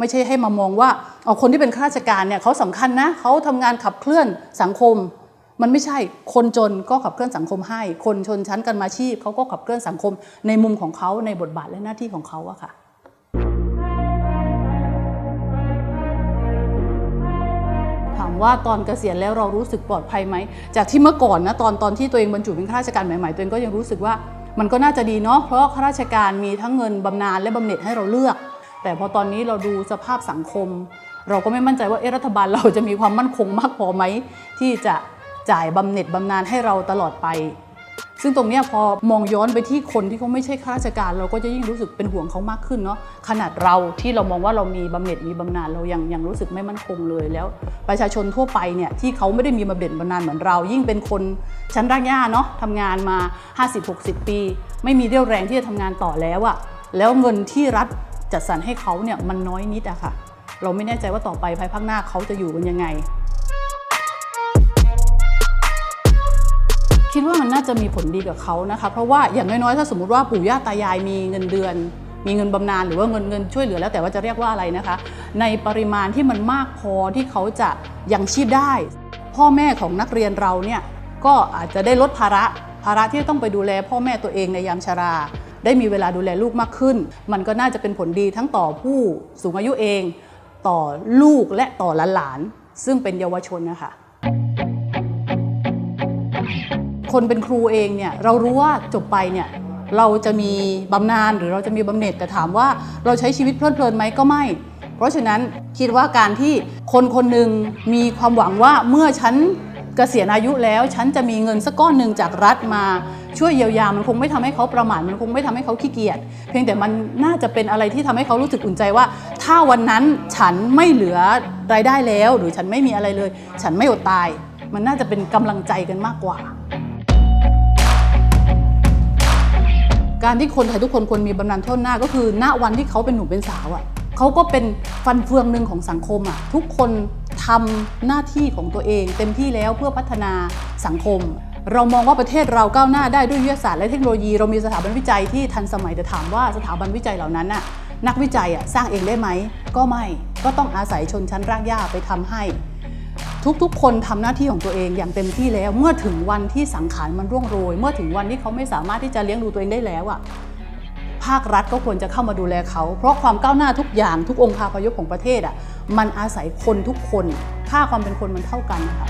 ไม่ใช่ให้มามองว่าเอาคนที่เป็นข้าราชการเนี่ยเขาสำคัญนะเขาทำงานขับเคลื่อนสังคม มันไม่ใช่คนจนก็ขับเคลื่อนสังคมให้ คนชนชั้นกันมาชีพเขาก็ขับเคลื่อนสังคม ในมุมของเขาในบทบาทและหน้าที่ของเขาอะค่ะถามว่าตอนเกษียณแล้วเรารู้สึกปลอดภัยไหม จากที่เมื่อก่อนนะตอนตอนที่ตัวเองบรรจุเป็นข้าราชการใหม่ๆตัวเองก็ยังรู้สึกว่ามันก็น่าจะดีเนาะเพราะข้าราชการมีทั้งเงินบำนาญและบำเหน็จให้เราเลือก แต่พอตอนนี้เราดูสภาพสังคม เราก็ไม่มั่นใจว่าเอรัฐบาลเราจะมีความมั่นคงมากพอไหม ที่จะจ่ายบำเหน็จบำนาญให้เราตลอดไป ซึ่งตรงนี้พอมองย้อนไปที่คนที่เขาไม่ใช่ข้าราชการ เราก็จะยิ่งรู้สึกเป็นห่วงเขามากขึ้นเนาะขนาดเราที่เรามองว่าเรามีบำเหน็จมีบำนาญเรายังยังรู้สึกไม่มั่นคงเลยแล้ว ประชาชนทั่วไปเนี่ยที่เขาไม่ได้มีบำเหน็จบำนาญเหมือนเรา ยิ่งเป็นคนชั้นรากหญ้าเนาะทำงานมา 50-60 ปี ไม่มีเรี่ยวแรงที่จะทำงานต่อแล้วอะแล้วเงินที่รัฐ จัดสรรให้เขาเนี่ยมันน้อยนิดอะค่ะ เราไม่แน่ใจว่าต่อไปภายภาคหน้าเขาจะอยู่กันยังไง คิดว่ามันน่าจะมีผลดีกับเขานะคะ เพราะว่าอย่างน้อยๆถ้าสมมติว่าปู่ย่าตายายมีเงินเดือน มีเงินบำนาญหรือว่าเงินเงินช่วยเหลือแล้วแต่ว่าจะเรียกว่าอะไรนะคะ ในปริมาณที่มันมากพอที่เขาจะยังชีพได้ พ่อแม่ของนักเรียนเราเนี่ยก็อาจจะได้ลดภาระภาระที่ต้องไปดูแลพ่อแม่ตัวเองในยามชรา ได้มีเวลาดูแลลูกมากขึ้น มันก็น่าจะเป็นผลดีทั้งต่อผู้สูงอายุเอง ต่อลูกและต่อหลานๆซึ่งเป็นเยาวชนนะคะคนเป็นครูเองเนี่ยเรารู้ว่าจบไปเนี่ยเราจะมีบำนาญหรือเราจะมีบำเหน็จแต่ถามว่าเราใช้ชีวิตเพลิดเพลินไหมก็ไม่ เพราะฉะนั้นคิดว่าการที่คนคนหนึ่งมีความหวังว่าเมื่อฉันเกษียณอายุแล้ว ฉันจะมีเงินสักก้อนหนึ่งจากรัฐมา ช่วยเยียวยามันคงไม่ทำให้เขาประมาทมันคงไม่ทำให้เขาขี้เกียจเพียงแต่มันน่าจะเป็นอะไรที่ทำให้เขารู้สึกอุ่นใจว่า ถ้าวันนั้นฉันไม่เหลือรายได้แล้ว หรือฉันไม่มีอะไรเลย ฉันไม่อดตาย มันน่าจะเป็นกำลังใจกันมากกว่า การที่คนไทยทุกคนควรมีบำนาญทั่วหน้าก็คือณวันที่เขาเป็นหนุ่มเป็นสาวอะ่ะเขาก็เป็นฟันเฟืองหนึ่งของสังคมอะ่ะทุกคนทำหน้าที่ของตัวเองเต็มที่แล้วเพื่อพัฒนาสังคม เรามองว่าประเทศเราก้าวหน้าได้ด้วยวิทยาศาสตร์และเทคโนโลยี เรามีสถาบันวิจัยที่ทันสมัยแต่ถามว่าสถาบันวิจัยเหล่านั้นน่ะนักวิจัยอะสร้างเองได้ไหม ก็ไม่ก็ต้องอาศัยชนชั้นรากหญ้าไปทำให้ ทุกๆ คนทำหน้าที่ของตัวเองอย่างเต็มที่แล้ว เมื่อถึงวันที่สังขารมันร่วงโรย เมื่อถึงวันที่เขาไม่สามารถที่จะเลี้ยงดูตัวเองได้แล้วอะภาครัฐก็ควรจะเข้ามาดูแลเขา เพราะความก้าวหน้าทุกอย่างทุกองค์คาพยพของประเทศอะมันอาศัยคนทุกคน ค่าความเป็นคนมันเท่ากันนะคะ